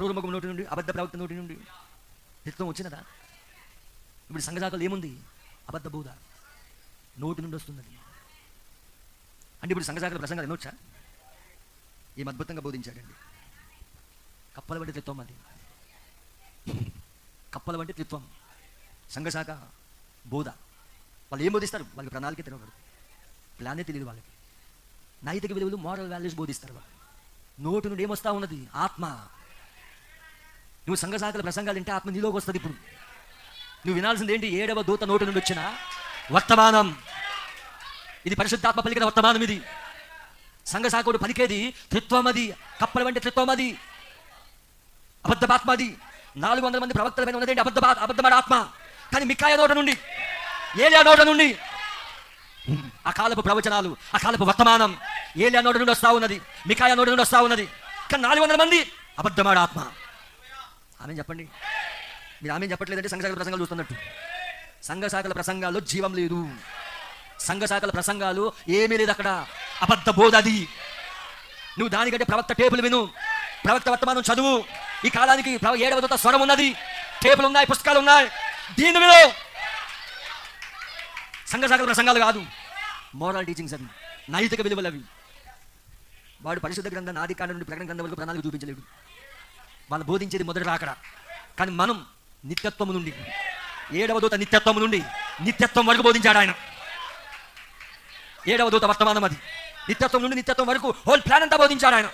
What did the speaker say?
క్రూరముఖం నోటి నుండి అబద్ధ ప్రవక్త నోటి నుండి. హితం వచ్చినదా? ఇప్పుడు సంఘజాతలు ఏముంది? అబద్ధ బోధ. నోటి నుండి వస్తున్నది. అంటే ఇప్పుడు సంఘజాతల ప్రసంగాలు వినొచ్చా? ఏం అద్భుతంగా బోధించాడండి. కప్పల వంటి త్రిత్వం అది. కప్పల వంటి త్రిత్వం. సంఘశాఖ బోధ. వాళ్ళు ఏం బోధిస్తారు? వాళ్ళకి ప్రణాళిక తెలియదు ప్లానే తెలియదు వాళ్ళకి. నైతిక విలువలు మోరల్ వాల్యూస్ బోధిస్తారు వాళ్ళు. నోటి నుండి ఏమొస్తా ఉన్నది? ఆత్మ. నువ్వు సంఘశాఖల ప్రసంగాలు వింటే ఆత్మ నీలోకి వస్తుంది ఇప్పుడు. నువ్వు వినాల్సింది ఏంటి? ఏడవ దూత నోటి నుండి వచ్చిన వర్తమానం. ఇది పరిశుద్ధాత్మ పలికిన వర్తమానం ఇది. సంఘశాఖుడు పలికేది త్రిత్వం అది కప్పల వంటి త్రిత్వం అది అది. నాలుగు వందల మంది ప్రవక్తల పైన ఉన్నదేంటి అబద్ధ అబద్ధమైన ఆత్మ. కానీ మిక్కాయ నోట నుండి ఏలియా నోట నుండి అకాలపు ప్రవచనాలు అకాలపు వర్తమానం ఏలియా నోట నుండి వస్తా ఉన్నది మికాయ నోట నుండి వస్తా ఉన్నది. కానీ నాలుగు వందల మంది అబద్ధమాడ ఆత్మ. ఆమె చెప్పండి. మీరు ఆమె చెప్పట్లేదంటే సంఘశాఖల ప్రసంగాలు చూస్తున్నట్టు. సంఘశాఖల ప్రసంగాల్లో జీవం లేదు. సంఘశాఖల ప్రసంగాలు ఏమీ లేదు అక్కడ. అబద్ధ బోధ అది. నువ్వు దానికంటే ప్రవక్త టేపులు విను. ప్రవక్త వర్తమానం చదువు. ఈ కాలానికి ఏడవ దూత స్వరం ఉన్నది. టేపులు ఉన్నాయి పుస్తకాలు ఉన్నాయి. దీని విను. సంఘశాఖల ప్రసంగాలు కాదు. మోరల్ టీచింగ్స్ అవి. నైతిక విలువలు అవి. వాడు పరిశుద్ధ గ్రంథం ఆది కాండం నుండి ప్రకటన గ్రంథం వరకు ప్రణాళిక చూపించలేడు. వాళ్ళు బోధించేది మొదటి రాకడ. కానీ మనం నిత్యత్వము నుండి ఏడవ దూత నిత్యత్వము నుండి నిత్యత్వం వరకు బోధించాడు ఆయన. ఏడవ దూత వర్తమానం అది. నిత్యత్వం నుండి నిత్యత్వం వరకు హోల్ ప్లాన్ అంతా బోధించాడు ఆయన.